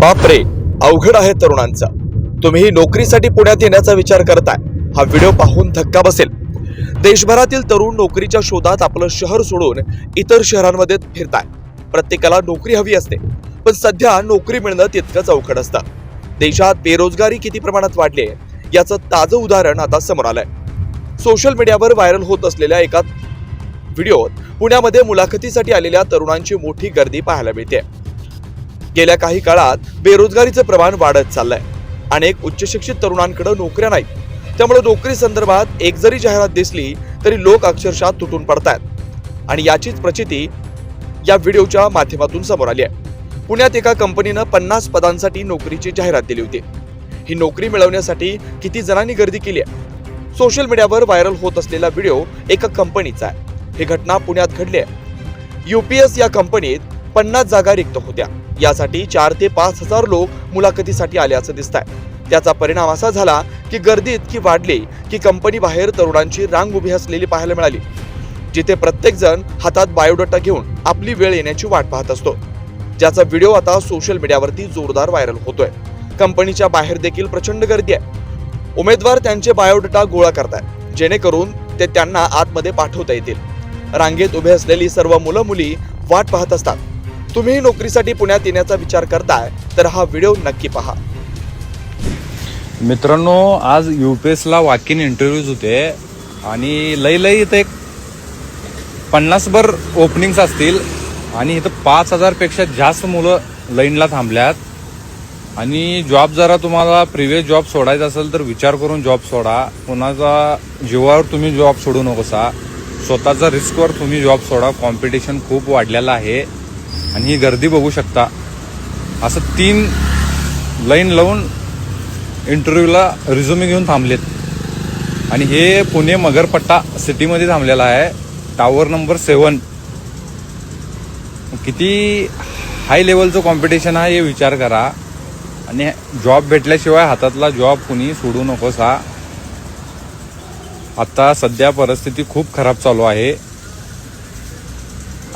बापरे अवघड आहे तरुणांचा. तुम्ही नोकरीसाठी पुण्यात येण्याचा विचार करताय. हा व्हिडिओ पाहून धक्का बसेल. देशभरातील तरुण नोकरीच्या शोधात आपलं शहर सोडून इतर शहरांमध्ये फिरताय. प्रत्येकाला नोकरी हवी असते पण सध्या नोकरी मिळणं तितकंच अवघड असतं. देशात बेरोजगारी किती प्रमाणात वाढली आहे याचं ताजं उदाहरण आता समोर आलंय. सोशल मीडियावर व्हायरल होत असलेल्या एका व्हिडिओत पुण्यामध्ये मुलाखतीसाठी आलेल्या तरुणांची मोठी गर्दी पाहायला मिळते. गेल्या काही काळात बेरोजगारीचं प्रमाण वाढत चाललंय. अनेक उच्च शिक्षित तरुणांकडे नोकऱ्या नाहीत. त्यामुळे नोकरी संदर्भात एक जरी जाहिरात दिसली तरी लोक अक्षरशः तुटून पडतायत. आणि याचीच प्रचिती या व्हिडिओच्या माध्यमातून समोर आली आहे. पुण्यात एका कंपनीनं पन्नास पदांसाठी नोकरीची जाहिरात दिली होती. ही नोकरी मिळवण्यासाठी किती जणांनी गर्दी केली आहे? सोशल मीडियावर व्हायरल होत असलेला व्हिडिओ एका कंपनीचा आहे. ही घटना पुण्यात घडली आहे. युपीएस या कंपनीत पन्नास जागा रिक्त होत्या. यासाठी चार ते पाच हजार लोक मुलाखतीसाठी आल्याचं दिसत आहे त्याचा परिणाम असा झाला की गर्दी इतकी वाढली की कंपनी बाहेर तरुणांची रांग उभी असलेली पाहायला मिळाली जिथे प्रत्येक जण हातात बायोडाटा घेऊन आपली वेळ येण्याची वाट पाहत असतो. ज्याचा व्हिडिओ आता सोशल मीडियावरती जोरदार व्हायरल होतोय. कंपनीच्या बाहेर देखील प्रचंड गर्दी आहे. उमेदवार त्यांचे बायोडाटा गोळा करतात जेणेकरून ते त्यांना आतमध्ये पाठवता येतील. रांगेत उभे असलेली सर्व मुलं मुली वाट पाहत असतात. तुम्ही नोकरीसाठी पुण्यात येण्याचा विचार करताय तर हा व्हिडिओ नक्की पहा. मित्रांनो आज यू पी एसला वॉकिन इंटरव्ह्यूज होते आणि लई लई इथं एक पन्नासभर ओपनिंग्स असतील आणि इथं पाच हजारपेक्षा जास्त मुलं लाईनला थांबल्यात. आणि जॉब जरा तुम्हाला प्रिव्हियस जॉब सोडायचा असेल तर विचार करून जॉब सोडा. कोणाचा जीवावर तुम्ही जॉब सोडू नकोसा. स्वतःचा रिस्कवर तुम्ही जॉब सोडा. कॉम्पिटिशन खूप वाढलेलं आहे. आणि ही गर्दी बघू शकता. असं तीन लाईन लावून इंटरव्ह्यूला रिझ्युमे घेऊन थांबलेत. आणि हे पुणे मगरपट्टा सिटीमध्ये थांबलेला आहे. टावर नंबर सेवन किती हाय लेवलचं कॉम्पिटिशन आहे हे विचार करा. आणि जॉब भेटल्याशिवाय हातातला जॉब कुणी सोडू नकोस. हा आत्ता सध्या परिस्थिती खूप खराब चालू आहे.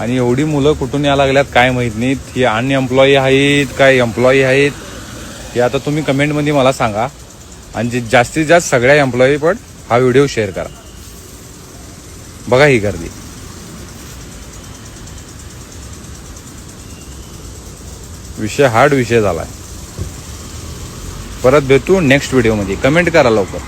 आणि एवढी मुलं कुठून यायला लागल्यात काय माहीत नाहीत ही अनएम्प्लॉई आहेत काय एम्प्लॉई आहेत हे आता तुम्ही कमेंटमध्ये मला सांगा. आणि जे जास्तीत जास्त सगळ्या एम्प्लॉई पण हा व्हिडिओ शेअर करा. बघा ही गर्दी. विषय हार्ड विषय झालाय. परत भेटू नेक्स्ट व्हिडिओमध्ये कमेंट करा लवकर.